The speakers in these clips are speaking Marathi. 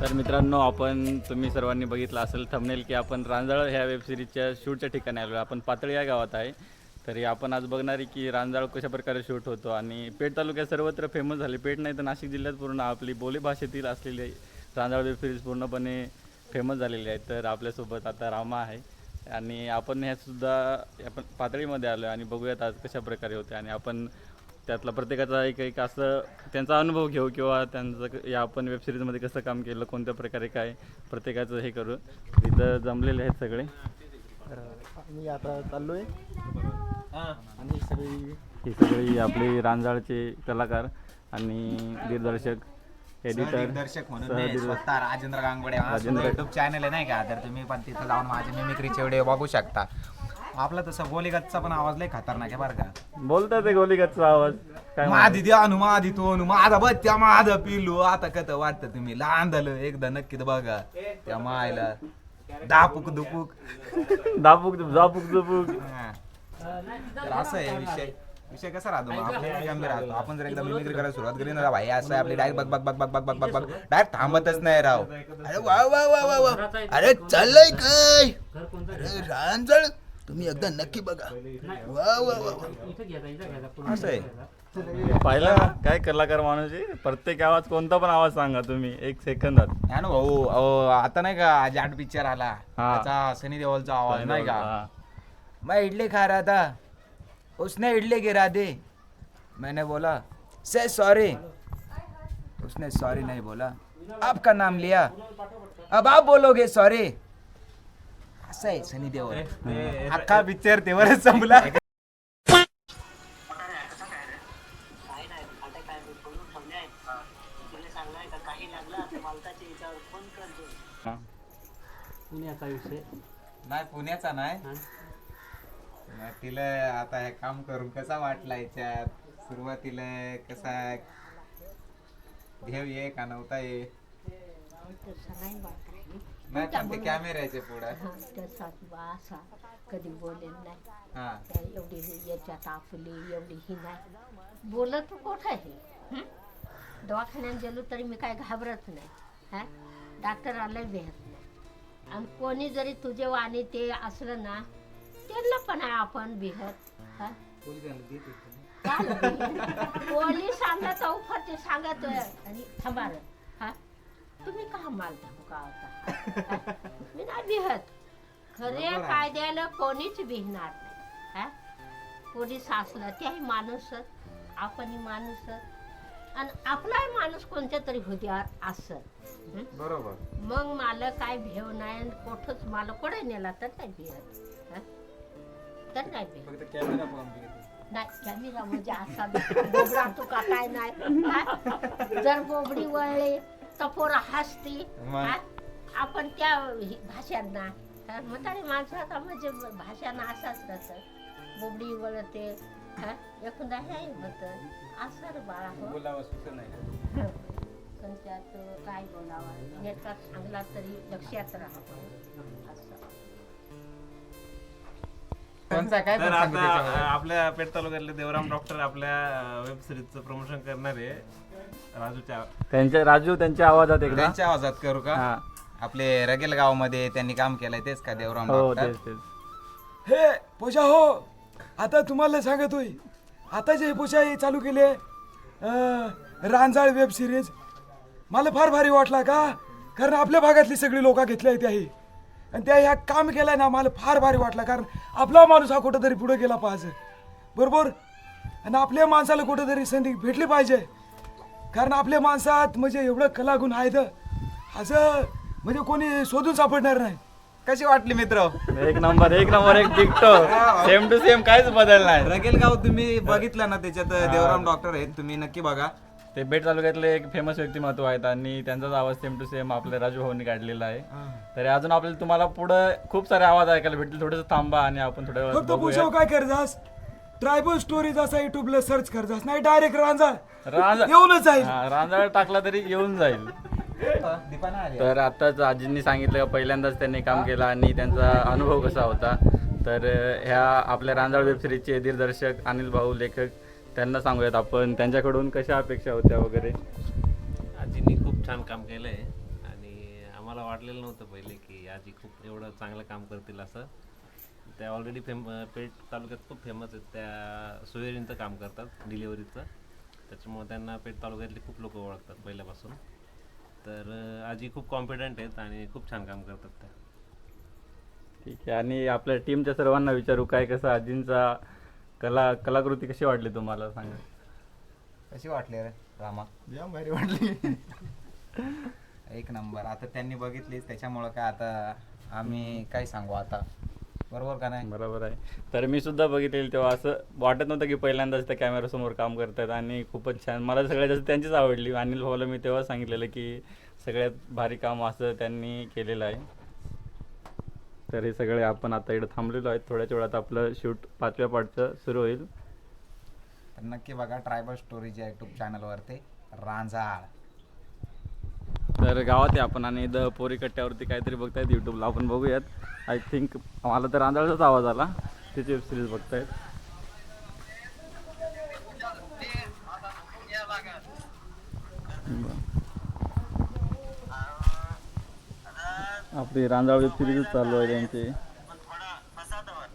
तर मित्रांनो आपण तुम्ही सर्वांनी बघितलं असेल थंबनेल की आपण रांजाळ ह्या वेबसिरीजच्या शूटच्या ठिकाणी आलो आपण पातळी या गावात आहे. तरी आपण आज बघणार आहे की रांजाळ कशा प्रकारे शूट होतो आणि पेठ तालुक्यात सर्वत्र फेमस झाले. पेठ नाही तर नाशिक जिल्ह्यात पूर्ण आपली बोलीभाषेतील असलेली रांजाळ वेबसिरीज पूर्णपणे फेमस झालेली आहे तर आपल्यासोबत आता रामा आहे आणि आपण ह्यासुद्धा आपण पातळीमध्ये आलो आणि बघूयात आज कशा प्रकारे होते आणि आपण त्यातला प्रत्येकाचा एक एक असं त्यांचा अनुभव घेऊ किंवा त्यांचं या आपण वेबसिरीजमध्ये कसं काम केलं कोणत्या प्रकारे काय प्रत्येकाचं हे करू इथं जमलेले आहेत सगळे मी आता चाललोय आणि सगळी ही सगळी आपली रांजाळचे कलाकार आणि दिग्दर्शक एडिटर दिग्दर्शक म्हणून सहदिग्दर्शक. मी स्वतः राजेंद्र गांगोडे राजेंद्र. युट्यूब चॅनल आहे नाही का तर तुम्ही पण तिथं जाऊन माझे मिमिक्रीचे व्हिडिओ बघू शकता आपला तसं गोलीगतचा पण आवाज लय खतरनाक आहे बरं का. बोलतात ते गोलीगतचा आवाज. काय माझी द्या अनु माझी तो अनु माझा बच्चा माझा पिल्लू आता कत वाटतं तुम्ही? लहान झालं एकदा नक्की बघा. त्या मायला. दापूक दुपूक. म्हणतात? दापूक दापूक दुपूक. हा. तर असं आहे विषय. विषय कसा राहतो मग? आपल्या गंभीर राहतो. आपण जर एकदा मिमिक्री करायला सुरुवात केली ना भाई असं आहे आपली डायरेक्ट बघ बघ बघ बघ बघ बघ बघ बघ डायरेक्ट थांबतच नाही राव. अरे वा वा वा वा वा. अरे चाललंय काय? अरे रांजळ तुम्ही एकदा नक्की बघा. वा वा वा वा. असं आहे. पाहिला काय कलाकार माणूस आहे? प्रत्येक आवाज कोणता पण आवाज सांगा तुम्ही एक सेकंदात हा ना भाऊ अहो, आता नाही का जाट पिक्चर आला. हा. त्याचा सनी देओलचा आवाज नाही का. मैं इडली खा रहा था. उसने इडली गिरा दी. मैंने बोला से सॉरी उसने सॉरी नहीं बोला. आपका नाम लिया। अब आप बोलोगे सॉरी असं आहे सनी देवल अख्खा पिक्चर तेवरच संपला. पुण्याचा विषय नाही. पुण्याचा नाही तिला आता हे काम करून कसा वाटला याच्यात? सुरुवातीला कसा? घेऊ ये का? नव्हता ये. तसा नाही नाही पण ते कॅमेऱ्याचे पुढे. हा तसा किंवा असा कधी बोलेल नाही. हा. त्या एवढी ही याच्यात आपली एवढी ही नाही. बोलत कुठं आहे? दवाखान्यात गेलो तरी मी काय घाबरत नाही. हा? डॉक्टर आलंय भेट नाही. आणि कोणी जरी तुझे वाणी ते असलं ना त्यांना पण आहे आपण भिहत हा? पोलिसांना चौफत ते सांगतोय आणि थांबा रे. हा? तुम्ही का माल धमका होता मी नाही भिहत खरे कायद्याला कोणीच भिणार नाही. हा? पोलीस असला त्याही माणूसच आपणही माणूसच आणि आपलाही माणूस कोणत्या तरी हुद्यावर असत बरोबर. मग मला काय भेव नाही आणि कुठंच मला कोडे नेला तर नाही भिहत हा? तर नाही भिहत नाही कॅमेरा म्हणजे असा बोबडा तुका काय नाही. हा? जर बोबडी वळली तर पोरं हसती मग? हा? आपण त्या हि- भाषांना हा? म्हातारी माणसाचा म्हणजे भाषांना असाच राहतं बोबडी वळते हा हे होत असं रे बाळा हो काय बोलावं नेटका सांगला तरी लक्षात राहावं असं कोणचा काय तर सांगू आता त्याच्यामध्ये? आपल्या पेठ तालुक्यातले देवराम डॉक्टर आपल्या वेब सिरीजचं प्रमोशन करणार आहे राजूच्या त्यांच्या राजू त्यांच्या आवाजात एकदा त्यांच्या आवाजात करू का? हा. आपले रगेल गावामध्ये त्यांनी काम केलंय तेच का देवराम हो डॉक्टर? तेच तेच. हे पूजा हो आता तुम्हाला सांगतोय आता जे पूजा हे चालू केले अं, रांजाळ वेब सिरीज मला फार भारी वाटला का? कारण आपल्या भागातली सगळी लोक घेतली आहे आहे. आणि त्या ह्या काम केलंय ना मला फार भारी वाटला कारण आपला माणूस हा कुठंतरी पुढे गेला पाहिजे. बरोबर? आणि आपल्या माणसाला कुठंतरी संधी भेटली पाहिजे. कारण आपल्या माणसात म्हणजे एवढं कलागुण आहेत असं म्हणजे कोणी शोधून सापडणार नाही. कशी वाटली मित्र? एक नंबर एक नंबर एक टिकटो सेम टू सेम काहीच बदल नाही. रगेल गाव तुम्ही बघितलं ना त्याच्यात देवराम डॉक्टर आहेत तुम्ही नक्की बघा. ते बेट तालुक्यातले एक फेमस व्यक्तिमत्व आहेत आणि त्यांचाच आवाज सेम टू सेम आपल्या राजू भाऊनी काढलेला आहे. तरी अजून आपल्याला तुम्हाला पुढं खूप सारे आवाज ऐकायला भेटतील. थोडंसं थांबा आणि आपण थोड्या फक्त काय करजास ट्रायबल स्टोरीज असा युट्यूबला सर्च करजास नाही डायरेक्ट रांजा रांजा- येऊनच जाईल. हा, रांजाळ टाकला तरी येऊन जाईल. तर आताच आजींनी सांगितलं का पहिल्यांदाच त्यांनी काम केलं आणि त्यांचा अनुभव कसा होता. तर अं, ह्या आपल्या रांजाळ वेबसिरीजचे दिग्दर्शक अनिल भाऊ लेखक त्यांना सांगूयात आपण. त्यांच्याकडून कशा अपेक्षा होत्या वगैरे? आजींनी खूप छान काम केलंय. आणि आम्हाला वाटलेलं नव्हतं पहिले की आजी खूप एवढं चांगलं काम करतील असं. त्या ऑलरेडी फेम पेठ तालुक्यात खूप फेमस आहेत. त्या सोयरींचं काम करतात डिलिव्हरीचं त्याच्यामुळे त्यांना पेठ तालुक्यातले खूप लोक ओळखतात पहिल्यापासून. तर आजी खूप कॉन्फिडंट आहेत आणि खूप छान काम करतात त्या. ठीक आहे. आणि आपल्या टीमच्या सर्वांना विचारू काय कसं आजींचा कला कलाकृती कशी वाटली तुम्हाला? सांगा. कशी वाटली रे रामा? जाम भारी वाटली. एक नंबर. आता त्यांनी बघितलीच त्याच्यामुळं काय आता आम्ही काय सांगू आता? बरोबर का नाही? बरोबर आहे. तर मी सुद्धा बघितलेलं तेव्हा असं वाटत नव्हतं की पहिल्यांदाच त्या कॅमेऱ्यासमोर काम करतात आणि खूपच छान. मला सगळ्यात जास्त त्यांचीच आवडली. अनिल भाऊला मी तेव्हा सांगितलेलं की सगळ्यात भारी काम असं त्यांनी केलेलं आहे. तर हे सगळे आपण आता इकडे थांबलेलो आहेत. थोड्याच वेळात आपलं शूट पाचव्या पार्टचं सुरू होईल. तर नक्की बघा ट्रायबल स्टोरीच्या युट्यूब चॅनलवरती रांजाळ. तर गावात आहे आपण आणि द पोरी कट्ट्यावरती काहीतरी बघतायत यूट्यूबला आपण बघूयात. आय थिंक मला तर आंधळाचाच आवाज आला. त्याची वेब सिरीज बघतायत. आपली रांजाळ वेब सिरीजच चालू आहे त्यांची थोडा बसावर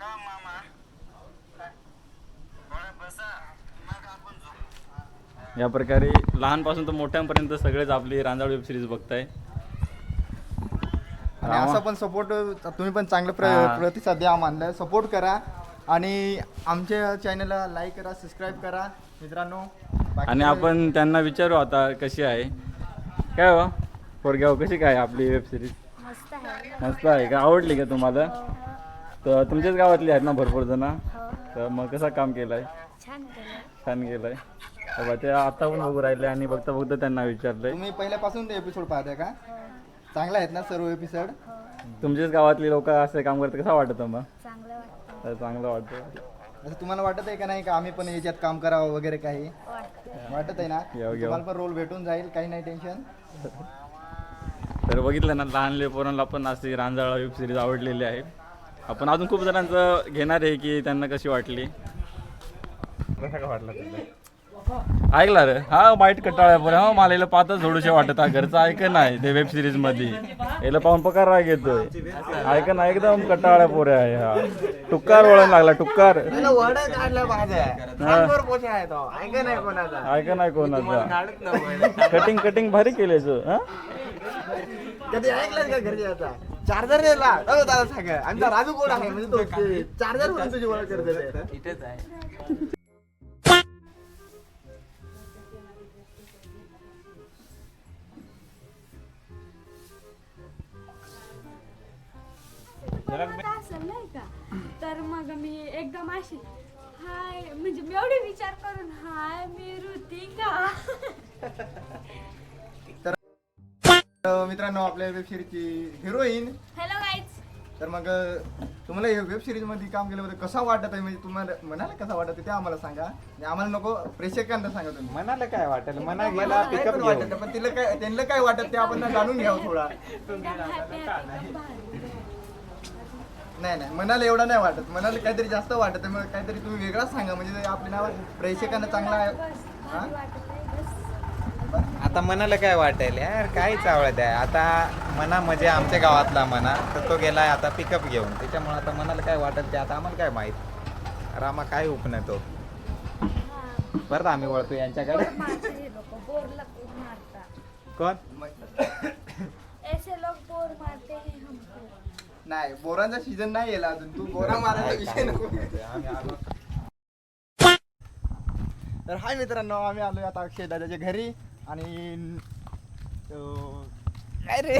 का मामा थोडा बसा मग आपण झोपू या प्रकारे लहानपासून तर मोठ्यांपर्यंत सगळेच आपली रांजाळ वेब सिरीज बघताय. आणि. असं पण सपोर्ट तुम्ही पण चांगलं प्र हा. प्रतिसाद द्या आम्हाला. सपोर्ट करा. आणि आमच्या चॅनलला लाईक करा सबस्क्राईब करा मित्रांनो. बाकी आणि आपण त्यांना विचारू आता कशी आहे. काय हो? पोरग्याव कशी काय आपली वेब सिरीज मस्त आहे. मस्त आहे का? आवडली का तुम्हाला? तर तुमच्याच गावातली आहेत ना भरपूर जण. हो तर मग कसा काम केलंय? छान केलं छान केलंय. तर बा ते आता पण बघू राहिले आणि बघता बघता त्यांना विचारलंय. तुम्ही पहिल्यापासून ते एपिसोड पाहताय का? चांगला आहेत ना सर्व एपिसोड तुमच्याच गावातली लोक असे काम करतात कसं वाटतं मग चांगलं वाटतं. तर चांगलं वाटतं असं तुम्हाला वाटत आहे का नाही का आम्ही पण याच्यात काम करावं वगैरे काही? वाटतं आहे ना? येऊ. तुम्हाला पण रोल भेटून जाईल काही नाही टेन्शन तर बघितलं ना लहान पोरांना पण अशी रांजाळा वेब सिरीज आवडलेली आहे. आपण अजून खूप जणांचं घेणार आहे की त्यांना कशी वाटली? कसा का वाटला तुला? ऐकला रे. हा वाईट कटाळा पण हा मला याला पाहताच थोडंशे वाटत हा घरचं ऐक नाही? ते वेब सिरीजमध्ये याला पाहून पकार राग येतोय. ऐक ना एकदम कटाळ्या पोरे आहे हा. टुक्कार वळण लागला टुक्कार. वड काढला माझ्या. पोचा आहे तो. ऐका नाही कोणाचा? कटिंग कटिंग भारी केले हा? कधी ऐकलं का घरी आता? चार्जर नेला अहो दादा सांगा. आमचा राजू कोण आहे? म्हणजे तो चार्जर म्हणून तुझी ओळख करते इथेच आहे. असेल नाही का? तर मग मी एकदम अशी हाय म्हणजे मी एवढे विचार करून हाय मी ऋतिका. तर मित्रांनो आपल्या वेब सिरीजची हिरोईन हॅलो गाईज तर मग तुम्हाला हे वेब सिरीजमध्ये काम केल्याबद्दल कसा वाटत आहे? म्हणजे तुम्हाला मनाला कसा वाटत आहे ते आम्हाला सांगा. आणि आम्हाला नको प्रेक्षकांना सांगा तुम्ही. मनाला काय वाटेल? मना गेला पिकअप पण वाटत पण तिला काय त्यांना काय वाटत ते आपण जाणून घ्यावं थोडा. एकदम भारी. नाही नाही. मनाला एवढं नाही वाटत. मनाला काहीतरी जास्त वाटत आहे. मग काहीतरी तुम्ही वेगळाच सांगा. म्हणजे ते आपल्या नाव प्रेक्षकांना चांगला हा? वाटत आता मनाला काय वाटेल यार? काहीच आवडत आहे आता मना म्हणजे आमच्या गावातला मना. तर तो गेलाय आता पिकअप घेऊन. त्याच्यामुळे आता मनाला काय वाटेल ते आता आम्हाला काय माहीत? रामा काय उपनतो हा परत आम्ही वळतो यांच्याकडे. बोर मारते हे लोक बोर मारता कोण लोक बोर मारते हैं हमको नाही बोरांचा सीझन नाही येला अजून. तू बोरा मारायचा विषय नको. आम्ही आलो. तर हाय मित्रांनो आम्ही आलोय आता अक्षय दादाच्या घरी आणि अं, काय रे?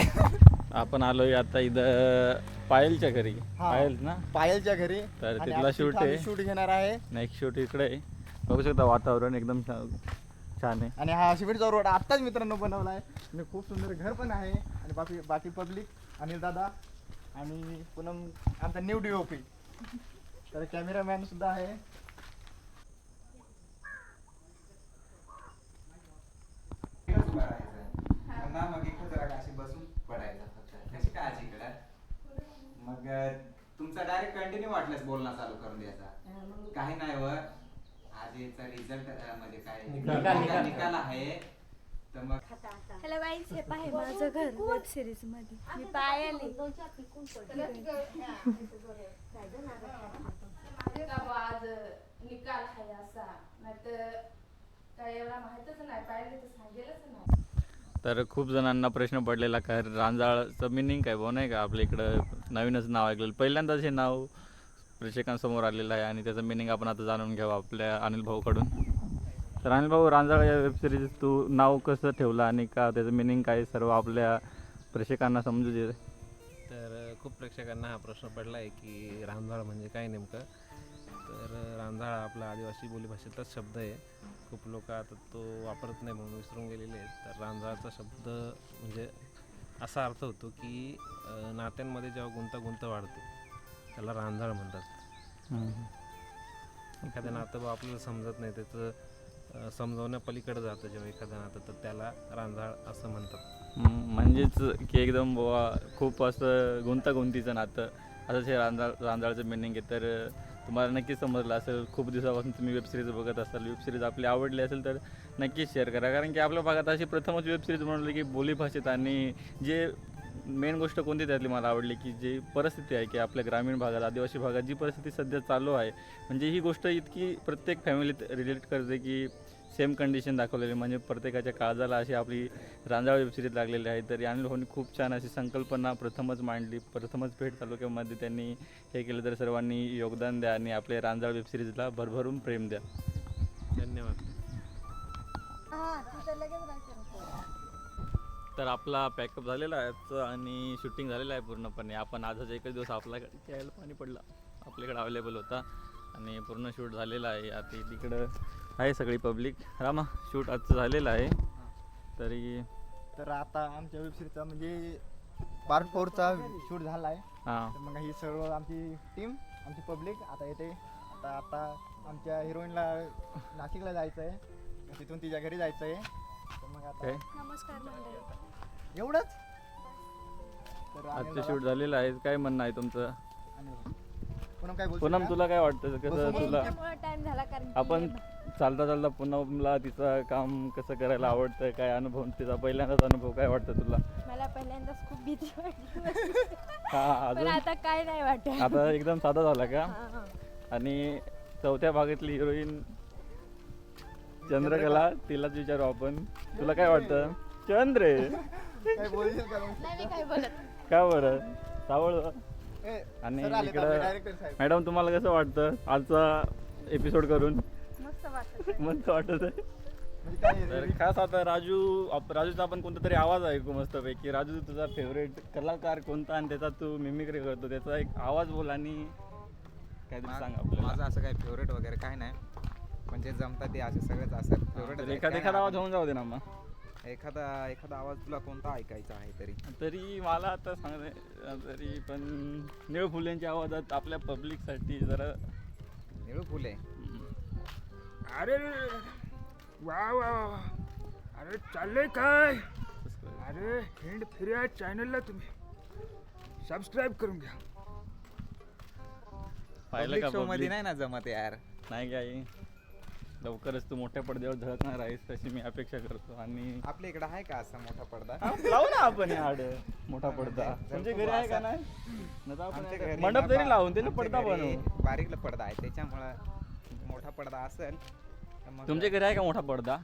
आपण आलोय आता इथं पायलच्या घरी. हा. पायल ना? पायलच्या घरी. तर आणि तिथला आज shoot तिथं आम्ही आहे. शूट घेणार आहे. नेक्स्ट शूट इकडे आहे. बघू शकता वातावरण एकदम छान छान आहे. आणि हा शिबिरचा रोड आत्ताच मित्रांनो बनवला आहे आणि खूप सुंदर घर पण आहे. आणि बाकी बाकी पब्लिक अनिल दादा आणि पूनम आमचा न्यू डी ओ पी तर कॅमेरामॅन सुद्धा आहे. मग जरा अशी बसून पडायचं फक्त कशी काय आजी इकडे मग तुमचा डायरेक्ट कंटिन्यू वाटल्यास बोलणं चालू करून द्यायचा. काही नाही वर. आज याचा रिझल्ट म्हणजे काय? निकाल. निकाल आहे. हॅलो गाईज हे पाहे माझं घर वेब सिरीजमध्ये. मी पायाली आज निकाल आहे असा. नाहीतर काय एवढा माहितच नाही पाहिजे तर सांगेलच नाही. तर खूप जणांना प्रश्न पडलेला काय रांजाळचं मिनिंग काय भाऊ नाही का? आपल्या इकडं नवीनच नाव ऐकलेलं. पहिल्यांदाच हे नाव प्रेक्षकांसमोर आलेलं आहे आणि त्याचं मिनिंग आपण आता जाणून घेऊ आपल्या अनिल भाऊकडून. तर अनिल भाऊ रांजाळ या वेबसिरीज तू नाव कसं ठेवलं आणि का त्याचं मिनिंग काय सर्व आपल्या प्रेक्षकांना समजू दे. तर खूप प्रेक्षकांना हा प्रश्न पडला आहे की रांधाळ म्हणजे काय नेमकं? तर रांधाळ आपला आदिवासी बोलीभाषेतलाच शब्द आहे. खूप लोक आता तो वापरत नाही म्हणून विसरून गेलेले आहेत. तर रांधाळचा शब्द म्हणजे असा अर्थ होतो की नात्यांमध्ये जेव्हा गुंतागुंत वाढते त्याला रांधाळ म्हणतात. एखादं नातं आपल्याला समजत नाही त्याचं समजवण्यापलीकडे जातं जेव्हा एखादं नातं तर त्याला रांधाळ असं म्हणतात. म्हणजेच की एकदम बुवा खूप असं गुंतागुंतीचं नातं. असंच हे रांजाळ रांजाळचं मिनिंग आहे. तर तुम्हाला नक्कीच समजलं असेल खूप दिवसापासून तुम्ही वेबसिरीज बघत असाल. वेबसिरीज आपली आवडली असेल तर नक्कीच शेअर करा. कारण की आपल्या भागात अशी प्रथमच वेबसिरीज म्हणलं की बोलीभाषेत आणि जे मेन गोष्ट कोणती त्यातली मला आवडली की जी परिस्थिती आहे की आपल्या ग्रामीण भागात आदिवासी भागात जी परिस्थिती सध्या चालू आहे म्हणजे ही गोष्ट इतकी प्रत्येक फॅमिलीत रिलेट करते की सेम कंडिशन दाखवलेली म्हणजे प्रत्येकाच्या काळजाला अशी आपली रांजाळ वेबसिरीज लागलेली आहे. तर अनिल भाऊनी खूप छान अशी संकल्पना प्रथमच मांडली. प्रथमच पेठ तालुक्यामध्ये त्यांनी हे केलं तर सर्वांनी योगदान द्या आणि आपल्या रांजाळ वेबसिरीजला भरभरून प्रेम द्या. धन्यवाद. तर आपला पॅकअप झालेला आहे आणि शूटिंग झालेलं आहे पूर्णपणे. आपण आजच एकच दिवस आपल्याकडे यायला पाणी पडलं. आपल्याकडे अवेलेबल होता आणि पूर्ण शूट झालेलं आहे. आता तिकडं आहे सगळी पब्लिक रामा शूट आजचं झालेलं आहे. तरी तर आता आमच्या वेबसिरीजचा म्हणजे पार्ट फोरचा शूट झाला आहे हां. तर मग ही सर्व आमची टीम आमची पब्लिक आता येते. आता आता आमच्या हिरोईनला नाशिकला जायचं आहे तिथून तिच्या घरी जायचं आहे काय? नमस्कार मंडळी. एवढंच? तर आजचं शूट झालेलं आहे. काय म्हणणं आहे तुमचं. पूनम काय पूनम का? तुला काय वाटतं? कसं तुला? टाइम झाला कारण की आपण चालता चालता पूनमला तिचं काम कसं करायला आवडतं काय अनुभव तिचा पहिल्यांदाच अनुभव काय वाटतं तुला? मला पहिल्यांदाच खूप भीती वाटली. हा पण अजून? आता काय नाही वाटत. आता एकदम साधा झाला का? हा, हा. आणि चौथ्या भागातली हिरोईन चंद्रकला तिलाच विचारू आपण. तुला काय वाटतं? चंद्र. काय बोलशील का मग? नाही मी काय बोलत. का बरं? सावळ. ए, आणि सर आलेत आपले इकडं director साहेब. मॅडम तुम्हाला कसं वाटतं? आजचा एपिसोड करून? मस्त वाटत मस्त वाटत आहे म्हणजे काय तर खास आता राजू आप- राजूचा आपण कोणता तरी आवाज ऐकू मस्तपैकी. राजू तुझा फेवरेट कलाकार कोणता आणि त्याचा तू मिमिक्री करतो? त्याचा एक आवाज बोल आणि काहीतरी सांग आपल्याला. माझं असं काही फेवरेट वगैरे काय नाही. पण जे जमतात ते असे सगळेच असतात. फेवरेट एखादा एखादा आवाज होऊन जाऊ दे ना मग. एखादा एखादा आवाज तुला कोणता ऐकायचा आहे तरी? तरी मला आता सांग तरी पण निळ फुलेंच्या आवाजात आपल्या पब्लिकसाठी जरा. निळू फुले? अरे वा वा वा. अरे चाललंय काय? अरे हिंड फिर्या चॅनलला तुम्ही. सबस्क्राईब करून घ्या. पाहिलं का शो मध्ये? नाही ना जमत यार. नाही काही. लवकरच तू मोठ्या पडद्यावर झळकणार आहेस तशी मी अपेक्षा करतो. आणि आपल्या इकडे आहे का असा मोठा पडदा? हा, लावू ना आपण हाड. मोठा पडदा. तुमच्या घरी आहे का नाही? नाही तर आपण आमच्या आता घरी मंडप ना तरी लावून त्याने आमच्या पडदा घरी बनवू बारीक पडदा आहे त्याच्यामुळं मोठा पडदा असेल तर मग तुमच्या घरी आहे का मोठा पडदा?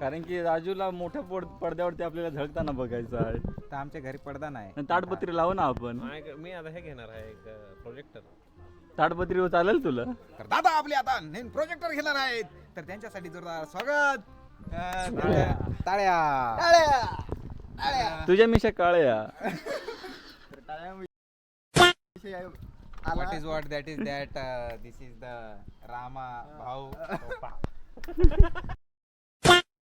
कारण की राजूला मोठ्या पड पडद्यावरती आपल्याला झळकताना बघायचं आहे. तर आमच्या घरी पडदा नाही. आणि ताडपत्री लावू ना आपण. मी आता हे घेणार आहे एक प्रोजेक्टर ताडपत्री चालेल तुला. तर दादा आपले आता नवीन प्रोजेक्टर घेणार आहेत. तर त्यांच्यासाठी जोरदार स्वागत. अं, टाळ्या टाळ्या टाळ्या! तुझ्या मिशा काळ्या. What is what that is that this is the Rama भाऊ